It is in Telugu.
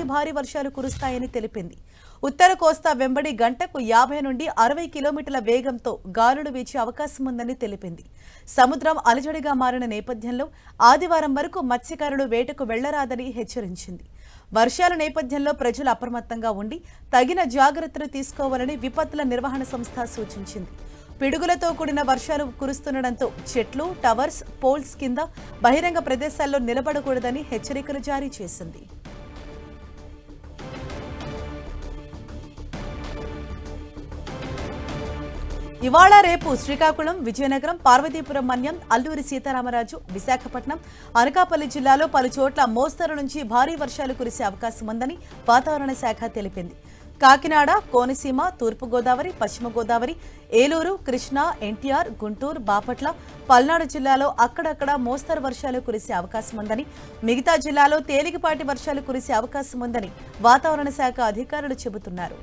అతి భారీ వర్షాలు కురుస్తాయని తెలిపింది. ఉత్తర కోస్తా వెంబడి గంటకు యాభై నుండి అరవై కిలోమీటర్ల వేగంతో గాలులు వీచే అవకాశం ఉందని తెలిపింది. సముద్రం అలజడిగా మారిన నేపథ్యంలో ఆదివారం వరకు మత్స్యకారులు వేటకు వెళ్ళరాదని హెచ్చరించింది. వర్షాల నేపథ్యంలో ప్రజలు అప్రమత్తంగా ఉండి తగిన జాగ్రత్తలు తీసుకోవాలని విపత్తుల నిర్వహణ సంస్థ సూచించింది. పిడుగులతో కూడిన వర్షాలు కురుస్తుండటంతో చెట్లు టవర్స్ పోల్స్ కింద బహిరంగ ప్రదేశాల్లో నిలబడకూడదని హెచ్చరికలు జారీ చేసింది. ఇవాళ రేపు శ్రీకాకుళం విజయనగరం పార్వతీపురం మన్యం అల్లూరి సీతారామరాజు విశాఖపట్నం అనకాపల్లి జిల్లాలో పలు చోట్ల మోస్తరు నుంచి భారీ వర్షాలు కురిసే అవకాశం ఉందని వాతావరణ శాఖ తెలిపింది. కాకినాడ కోనసీమ తూర్పుగోదావరి పశ్చిమ గోదావరి ఏలూరు కృష్ణా ఎన్టీఆర్ గుంటూరు బాపట్ల పల్నాడు జిల్లాలో అక్కడక్కడ మోస్తరు వర్షాలు కురిసే అవకాశం ఉందని మిగతా జిల్లాలో తేలికపాటి వర్షాలు కురిసే అవకాశం ఉందని వాతావరణ శాఖ అధికారులు చెబుతున్నారు.